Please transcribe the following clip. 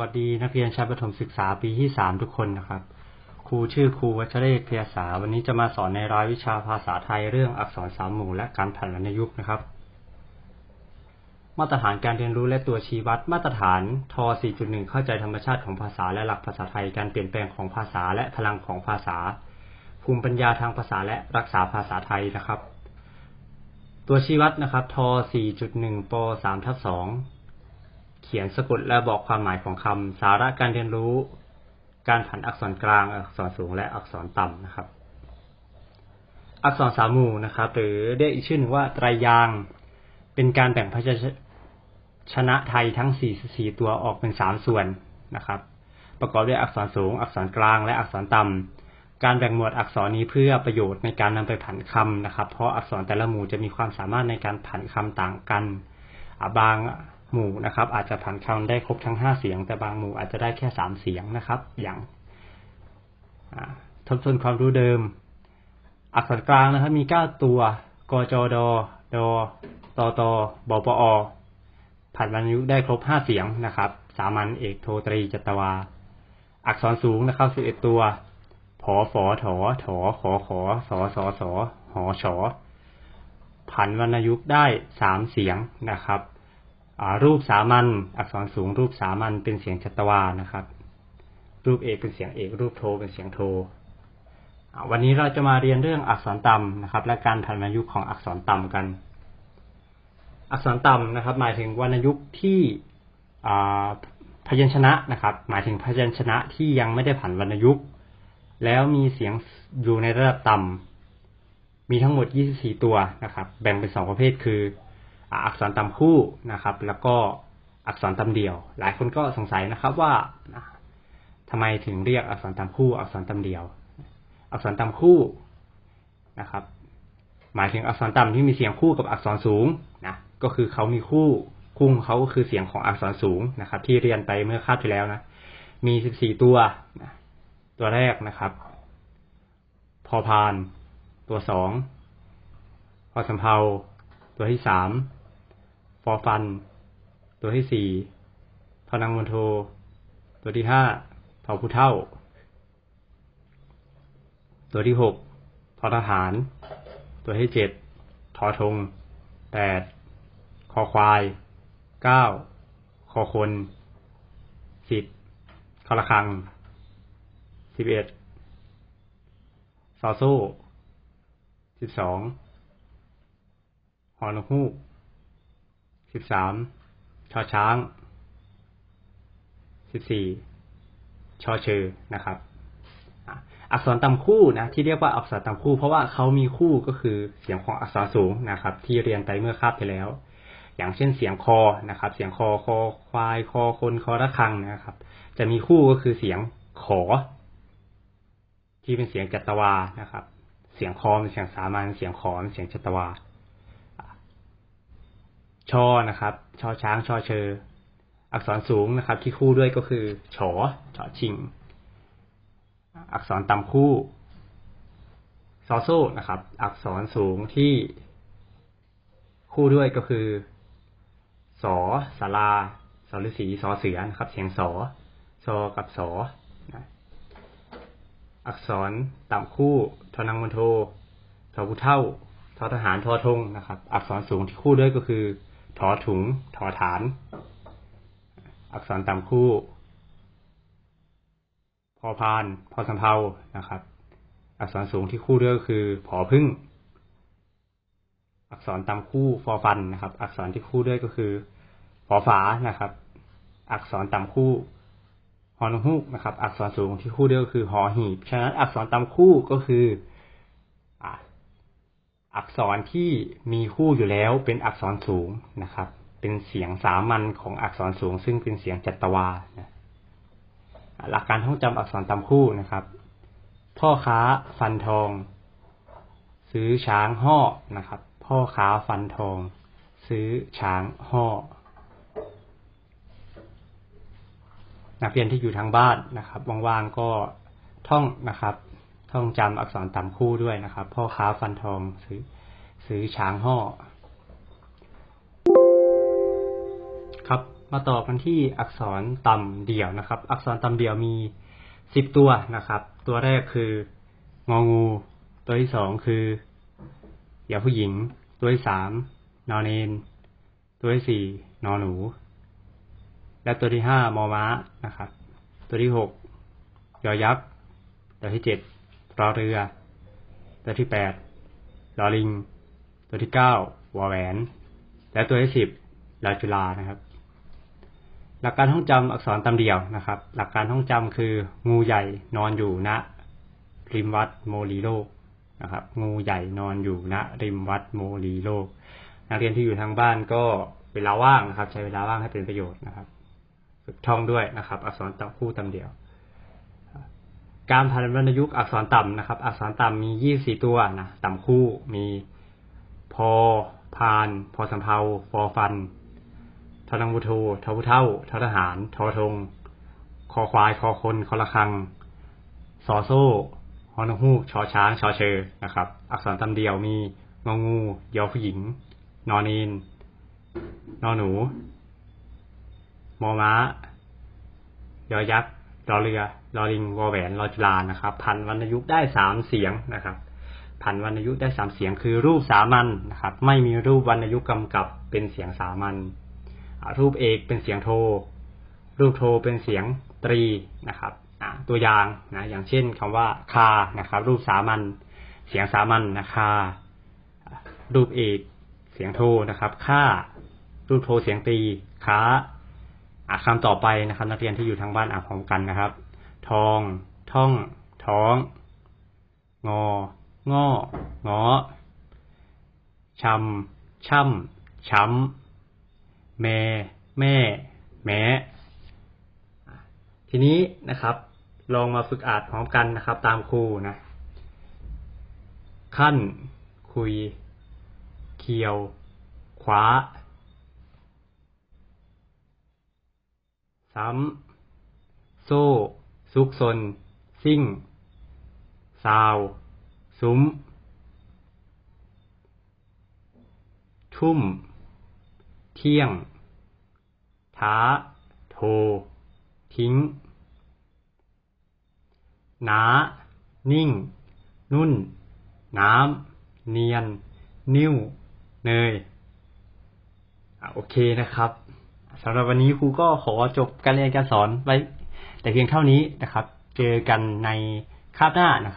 วัสดีนักเรียนชั้นประถมศึกษาปีที่สามทุกคนนะครับ ครูชื่อครูวัชเรศเพียสาวันนี้จะมาสอนในรายวิชาภาษาไทยเรื่องอักษรสามหมู่และการผันวรรณยุกต์นะครับ มาตรฐานการเรียนรู้และตัวชี้วัด มาตรฐานท 4.1 เข้าใจธรรมชาติของภาษาและหลักภาษาไทยการเปลี่ยนแปลงของภาษาและพลังของภาษา ภูมิปัญญาทางภาษาและรักษาภาษาไทยนะครับ ตัวชี้วัดนะครับท 4.1 ป 3ทับ2 ขียนสะกดและบอกความหมายของคำสาระการเรียนรู้ การผันอักษรกลางอักษรสูงและอักษรต่ำนะครับ อักษรสามหมู่นะครับ หรือเรียกอีกชื่อหนึ่งว่าไตรยางเป็นการแบ่งพยัญชนะไทยทั้ง44ตัวออกเป็น3ส่วนนะครับ ประกอบด้วยอักษรสูง อักษรกลาง และอักษรต่ำการแบ่งหมวดอักษรนี้เพื่อประโยชน์ในการนำไปผันคำนะครับ เพราะอักษรแต่ละหมู่จะมีความสามารถในการผันคำต่างกันบาง หมู่นะครับ อาจจะผันคำได้ครบทั้ง5เสียง แต่บางหมู่อาจจะได้แค่3เสียงนะครับ อย่างทบทวนความรู้เดิม อักษรกลางนะครับ มี9ตัวกจดดตตบปอผัดวรรณยุกต์ได้ครบ5เสียงนะครับ สามัญเอกโทตรีจัตวา อักษรสูงนะครับ11ตัวผอฝอถอถอขอขอสอสอสอหอชอผันวรรณยุกต์ได้3เสียงนะครับ รูปสามัญอักษรสูงรูปสามัญเป็นเสียงจัตวานะครับ รูปเอกเป็นเสียงเอกรูปโทเป็นเสียงโท วันนี้เราจะมาเรียนเรื่องอักษรต่ำนะครับ และการผันวรรณยุกต์ของอักษรต่ำกัน อักษรต่ำนะครับ หมายถึงวรรณยุกต์ที่พยัญชนะนะครับ หมายถึงพยัญชนะที่ยังไม่ได้ผันวรรณยุกต์แล้วมีเสียงอยู่ในระดับต่ำมีทั้งหมด 24 ตัวนะครับ แบ่งเป็นสองประเภทคือ อักษรต่ำคู่นะครับ แล้วก็อักษรต่ำเดี่ยว หลายคนก็สงสัยนะครับว่าอ่าทำไมถึงเรียกอักษรต่ำคู่ อักษรต่ำเดี่ยว อักษรต่ำคู่นะครับ หมายถึงอักษรต่ำที่มีเสียงคู่กับอักษรสูงนะก็คือเขามีคู่คู่ของเขาก็คือเสียงของอักษรสูงนะครับ ที่เรียนไปเมื่อคาบที่แล้วนะมีสิบสี่ตัวนะตัวแรกนะครับ พอพาน ตัวสองพอสำเพาตัวที่สาม ฟอฟัน ตัวที่สี่พอนังมณโท ตัวที่ห้าพอผู้เท่า ตัวที่หกทอทหาร ตัวที่เจ็ดทอทงแปดคอควายเก้าคอคนสิบคอระคังสิบเอ็ดซอโซ่สิบสองหอนกฮูก สิบสามชอช้างสิบสี่ชอเชอนะครับ อักษรต่ำคู่นะที่เรียกว่าอักษรต่ำคู่ เพราะว่าเขามีคู่ก็คือเสียงของอักษรสูงนะครับ ที่เรียนไปเมื่อคาบที่แล้ว อย่างเช่นเสียงคอนะครับ เสียงคอคอควายคอคนคอระฆังนะครับ จะมีคู่ก็คือเสียงขอ ที่เป็นเสียงจัตวานะครับ เสียงคอเป็นเสียงสามัญเสียงขอเป็นเสียงจัตวา ชอนะครับ ชอช้างชอเชอ อักษรสูงนะครับ ที่คู่ด้วยก็คือฉอฉอชิง อักษรต่ำคู่ซอโซ่นะครับ อักษรสูงที่คู่ด้วยก็คือสอสาราสอฤษีสอเสือนะครับ เสียงสอซอกับสอนะอักษรต่ำคู่ทอนังมันโททอผู้เท่าทอทหารทอทงนะครับ อักษรสูงที่คู่ด้วยก็คือ ถอถุง ถอฐาน อักษรต่ำคู่ พอพาน พอสำเพานะครับ อักษรสูงที่คู่ด้วยก็คือผอพึ่ง อักษรต่ำคู่ฟอฟันนะครับ อักษรที่คู่ด้วยก็คือฟอฝานะครับ อักษรต่ำคู่ฮอนฮูกนะครับ อักษรสูงที่คู่ด้วยก็คือหอหีบ ฉะนั้นอักษรต่ำคู่ก็คือ อักษรที่มีคู่อยู่แล้วเป็นอักษรสูงนะครับ เป็นเสียงสามัญของอักษรสูง ซึ่งเป็นเสียงจัตวานะหลักการท่องจำอักษรตามคู่นะครับ พ่อค้าฟันทอง ซื้อช้างห่อนะครับ พ่อค้าฟันทอง ซื้อช้างห่อนักเรียนที่อยู่ทางบ้านนะครับว่างๆก็ท่องนะครับ ท่องจำอักษรตามคู่ด้วยนะครับ พ่อค้าฟันทองซื้อซื้อช้างห่อครับ มาต่อกันที่อักษรต่ำเดี่ยวนะครับ อักษรต่ำเดี่ยวมีสิบตัวนะครับ ตัวแรกคืององู ตัวที่สองคืออย่าผู้หญิง ตัวที่สามนอนเนน ตัวที่สี่นอนหนู และตัวที่ห้ามอม้านะครับ ตัวที่หกยอยักษ์ตัวที่เจ็ด อเรือตัวที่แปดลอลิง ตัวที่เก้าวอแหวน และตัวที่สิบลาจุลานะครับ หลักการท่องจำอักษรตำเดี่ยวนะครับ หลักการท่องจำคืองูใหญ่นอนอยู่ณริมวัดโมลีโลกนะครับ งูใหญ่นอนอยู่ณริมวัดโมลีโลก นักเรียนที่อยู่ทางบ้านก็เวลาว่างนะครับ ใช้เวลาว่างให้เป็นประโยชน์นะครับ ฝึกท่องด้วยนะครับ อักษรต่ำคู่ตำเดี่ยว การพันวรรณยุกต์อักษรต่ำนะครับ อักษรต่ำมียี่สี่ตัวนะต่ำคู่มีพอพานพอสำเพาฟอฟันทนังบุโททอผู้เท่าททหาร ทอทง คอควาย คอคน คอระคังซอโซ่ฮอนฮูกชอช้าง ชอเชอนะครับ อักษรตำเดียวมีงองู ยอผู้หญิง นอนเนนนอหนู มอม้ายอยักษ์ รอเรือรอลิงวอแหวนรอจุลานะครับ พันวรรณยุกต์ได้สามเสียงนะครับ พันวรรณยุกต์ได้สามเสียงคือรูปสามัญนะครับ ไม่มีรูปวรรณยุกต์กำกับเป็นเสียงสามัญรูปเอกเป็นเสียงโท รูปโทเป็นเสียงตรีนะครับตัวอย่างนะอย่างเช่นคำว่าคานะครับ รูปสามัญเสียงสามัญนะคารูปเอกเสียงโทนะครับค่ารูปโทเสียงตรีค้า อ่าคำต่อไปนะครับ นักเรียนที่อยู่ทางบ้านอ่านพร้อมกันนะครับ ทอง ท่อง ท้อง งอ ง้องอช้ำช่ำช้ำแม่ แม่ แม้อ่ทีนี้นะครับ ลองมาฝึกอ่านพร้อมกันนะครับ ตามครูนะ ขั้น คุย เคียว คว้า ซ้ำ โซ่ ซุกซน ซิ่ง ซาว ซุ้ม ทุ่ม เที่ยง ท้า โท ทิ้ง หน้านิ่ง นุ่น น้ำ เนียน นิ้ว เนยอะโอเคนะครับ สำหรับวันนี้ครูก็ขอจบการเรียนการสอนไว้แต่เพียงเท่านี้นะครับ เจอกันในคาบหน้านะครับ